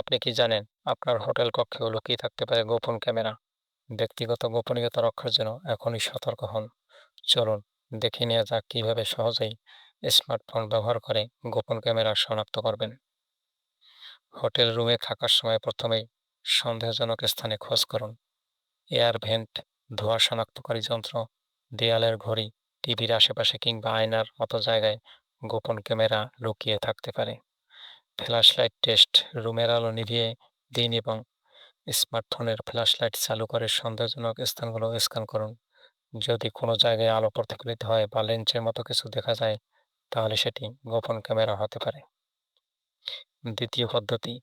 আপনি কি জানেন আপনার হোটেল কক্ষেও লুকিয়ে থাকতে পারে গোপন ক্যামেরা? ব্যক্তিগত গোপনীয়তা রক্ষার জন্য এখনই সতর্ক হন। চলুন দেখে নেওয়া যাক কীভাবে সহজেই স্মার্টফোন ব্যবহার করে গোপন ক্যামেরা শনাক্ত করবেন। হোটেল রুমে থাকার সময় প্রথমেই সন্দেহজনক স্থানে খোঁজ করুন। এয়ার ভেন্ট, ধোঁয়া শনাক্তকারী যন্ত্র, দেয়ালের ঘড়ি, টিভির আশেপাশে কিংবা আয়নার মতো জায়গায় গোপন ক্যামেরা লুকিয়ে থাকতে পারে। ফ্ল্যাশলাইট টেস্ট রুমের আলো নিভিয়ে দিন এবং স্মার্টফোনের ফ্ল্যাশ লাইট চালু করে সন্দেহজনক স্থানগুলো স্ক্যান করুন। যদি কোনো জায়গায় আলো প্রতিফলিত হয় বা লেন্সের মতো কিছু দেখা যায়, তাহলে সেটি গোপন ক্যামেরা হতে পারে। দ্বিতীয় পদ্ধতি,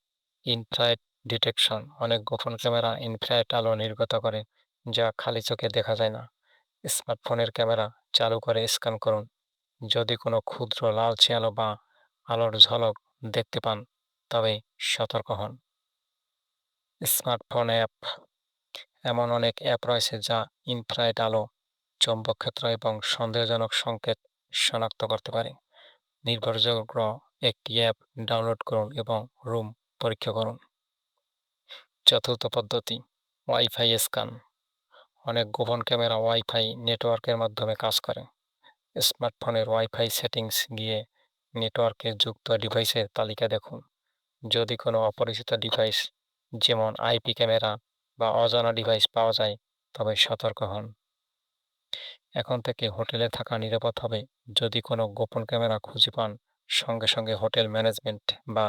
ইনফ্রারেড ডিটেকশন। অনেক গোপন ক্যামেরা ইনফ্রারেড আলো নির্গত করে, যা খালি চোখে দেখা যায় না। স্মার্টফোনের ক্যামেরা চালু করে স্ক্যান করুন। যদি কোনো ক্ষুদ্র লালচে আলো বা আলোর ঝলক দেখতে পান, তবে সতর্ক হন। স্মার্টফোন অ্যাপ, এমন অনেক অ্যাপ রয়েছে যা ইনফ্রারেড আলো চৌম্বক ক্ষেত্র এবং সন্দেহজনক সংকেত শনাক্ত করতে পারে। নির্ভরযোগ্য একটি অ্যাপ ডাউনলোড করুন এবং রুম পরীক্ষা করুন। চতুর্থ পদ্ধতি, ওয়াইফাই স্ক্যান। অনেক গোপন ক্যামেরা ওয়াইফাই নেটওয়ার্কের মাধ্যমে কাজ করে। স্মার্টফোনের ওয়াইফাই সেটিংস গিয়ে নেটওয়ার্কে যুক্ত ডিভাইসের তালিকা দেখুন। যদি কোনো অপরিচিত ডিভাইস, যেমন আইপি ক্যামেরা বা অজানা ডিভাইস পাওয়া যায়, তবে সতর্ক হন। এখন থেকে হোটেলে থাকা নিরাপদ হবে। যদি কোনো গোপন ক্যামেরা খুঁজে পান, সঙ্গে সঙ্গে হোটেল ম্যানেজমেন্ট বা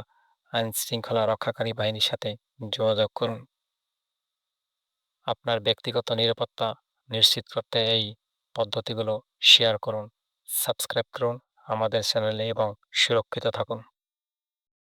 আইন শৃঙ্খলা রক্ষাকারী বাহিনীর সাথে যোগাযোগ করুন। আপনার ব্যক্তিগত নিরাপত্তা নিশ্চিত করতে এই পদ্ধতিগুলো শেয়ার করুন। সাবস্ক্রাইব করুন। আমাদের চ্যানেলে এবং সুরক্ষিত থাকুন।